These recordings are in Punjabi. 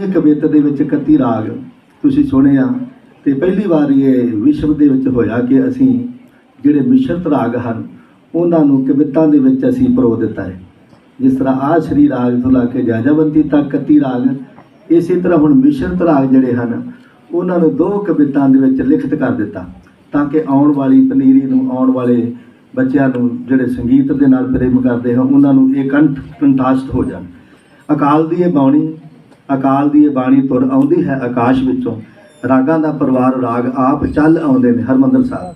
ਇਹ ਕਵਿਤਾ ਦੇ ਵਿੱਚ 31 ਰਾਗ ਤੁਸੀਂ ਸੁਣਿਆ ਤੇ ਪਹਿਲੀ ਵਾਰ ਇਹ ਵਿਸ਼ਵ ਦੇ ਵਿੱਚ ਹੋਇਆ ਕਿ ਅਸੀਂ ਜਿਹੜੇ ਮਿਸ਼ਰਤ ਰਾਗ ਹਨ, ਉਹਨਾਂ ਨੂੰ ਕਵਿਤਾ ਦੇ ਵਿੱਚ ਅਸੀਂ ਪਰੋ ਦਿੱਤਾ ਹੈ। ਜਿਸ ਤਰ੍ਹਾਂ ਆ ਸ਼੍ਰੀ ਰਾਗ ਤੋਂ ਲਾ ਕੇ ਜਾਜਾਵੰਤੀ ਤੱਕ 31 ਰਾਗ, ਇਸੇ ਤਰ੍ਹਾਂ ਹੁਣ ਮਿਸ਼ਰਤ ਰਾਗ ਜਿਹੜੇ ਹਨ, ਉਹਨਾਂ ਨੂੰ ਦੋ ਕਵਿਤਾ ਦੇ ਵਿੱਚ ਲਿਖਤ ਕਰ ਦਿੱਤਾ ਤਾਂ ਕਿ ਆਉਣ ਵਾਲੀ ਪਨੀਰੀ ਨੂੰ, ਆਉਣ ਵਾਲੇ ਬੱਚਿਆਂ ਨੂੰ ਜਿਹੜੇ ਸੰਗੀਤ ਦੇ ਨਾਲ ਪ੍ਰੇਮ ਕਰਦੇ ਹਨ, ਉਹਨਾਂ ਨੂੰ ਇਹ ਕੰਠ ਕੰਠਾਸਟ ਹੋ ਜਾਣ। ਅਕਾਲ ਦੀ ਇਹ ਬਾਣੀ ਅਕਾਲ ਦੀ ਇਹ ਬਾਣੀ ਤੁਰ ਆਉਂਦੀ ਹੈ ਆਕਾਸ਼ ਵਿੱਚੋਂ। ਰਾਗਾਂ ਦਾ ਪਰਿਵਾਰ ਰਾਗ ਆਪ ਚੱਲ ਆਉਂਦੇ ਨੇ, ਹਰਮੰਦਰ ਸਾਹਿਬ।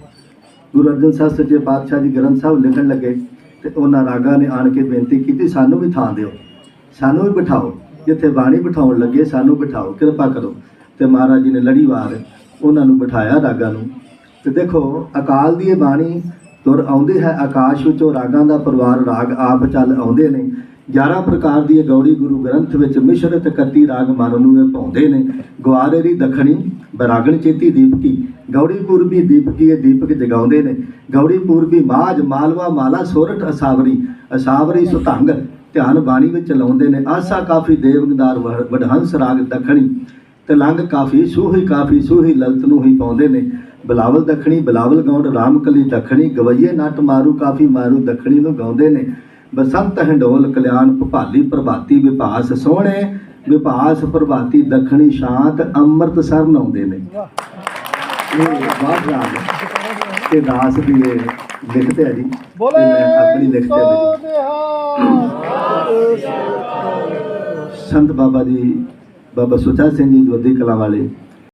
ਗੁਰੂ ਅਰਜਨ ਸਾਹਿਬ ਸੱਚੇ ਪਾਤਸ਼ਾਹ ਜੀ ਗ੍ਰੰਥ ਸਾਹਿਬ ਲਿਖਣ ਲੱਗੇ ਤੇ ਉਹਨਾਂ ਰਾਗਾਂ ਨੇ ਆਣ ਕੇ ਬੇਨਤੀ ਕੀਤੀ, ਸਾਨੂੰ ਵੀ ਥਾਂ ਦਿਓ, ਸਾਨੂੰ ਵੀ ਬਿਠਾਓ। ਜਿੱਥੇ ਬਾਣੀ ਬਿਠਾਉਣ ਲੱਗੇ, ਸਾਨੂੰ ਬਿਠਾਓ, ਕਿਰਪਾ ਕਰੋ। ਤੇ ਮਹਾਰਾਜ ਜੀ ਨੇ ਲੜੀਵਾਰ ਉਹਨਾਂ ਨੂੰ ਬਿਠਾਇਆ ਰਾਗਾਂ ਨੂੰ। ਤੇ ਦੇਖੋ, ਅਕਾਲ ਦੀ ਇਹ ਬਾਣੀ ਤੁਰ ਆਉਂਦੀ ਹੈ, ਆਕਾਸ਼ ਵਿੱਚੋਂ ਰਾਗਾਂ ਦਾ ਪਰਿਵਾਰ ਰਾਗ ਆਪ ਚੱਲ ਆਉਂਦੇ ਨੇ। 11 ਪ੍ਰਕਾਰ ਦੀ ਗੌੜੀ ਗੁਰੂ ਗ੍ਰੰਥ ਵਿੱਚ ਮਿਸ਼ਰਤ 31 ਰਾਗ ਮਨ ਨੂੰ ਇਹ ਪਾਉਂਦੇ ਨੇ। ਗਵਾਰੇਰੀ ਦਖਣੀ, ਬਰਾਗਣ ਚੇਤੀ ਦੀਪਕੀ। ਗੌੜੀ ਪੂਰਬੀ ਦੀਪਕੀ ਇਹ ਦੀਪਕ ਜਗਾਉਂਦੇ ਨੇ। ਗੌੜੀ ਪੂਰਬੀ ਮਾਝ, ਮਾਲਵਾ, ਮਾਲਾ, ਸੋਰਠ, ਅਸਾਵਰੀ। ਅਸਾਵਰੀ ਸੁਤੰਗ ਧਿਆਨ ਬਾਣੀ ਵਿੱਚ ਲਾਉਂਦੇ ਨੇ। ਆਸਾ ਕਾਫੀ ਦੇਵਗਦਾਰ ਵਡਹੰਸ ਰਾਗ ਦਖਣੀ। ਤਲੰਗ ਕਾਫੀ ਸੂਹੀ ਕਾਫੀ ਸੂਹੀ ਲਲਤ ਨੂੰ ਹੀ ਪਾਉਂਦੇ ਨੇ। ਬਲਾਵਲ ਦਖਣੀ, ਬਲਾਵਲ ਗੌਂਡ ਰਾਮਕਲੀ ਦਖਣੀ। ਗਵਈਏ ਨਟ ਮਾਰੂ, ਕਾਫੀ ਮਾਰੂ ਦਖਣੀ ਨੂੰ ਗਾਉਂਦੇ ਨੇ। ਬਸੰਤ ਹੰਡੋਲ ਕਲਿਆਣ ਭਪਾਲੀ ਪ੍ਰਭਾਤੀ ਵਿਭਾਸ ਸੋਹਣੇ ਵਿਭਾਸ ਪ੍ਰਭਾਤੀ ਦਖਣੀ ਸ਼ਾਂਤ ਅੰਮ੍ਰਿਤ ਸਰ ਨਾਉਂਦੇ ਨੇ। ਇਹ ਬਾਤ ਰਾਗ ਤੇ ਦਾਸ ਦੀ ਇਹ ਲਿਖਤ ਹੈ ਜੀ ਬੋਲੇ ਮੈਂ ਆਪਣੀ ਮੇਰੀ। ਸੋਨਿਹਾਲ ਸੰਤ ਬਾਬਾ ਜੀ ਬਾਬਾ ਸੁਚਾ ਸਿੰਘ ਜੀ ਦੁੱਧੀ ਕਲਾ ਵਾਲੇ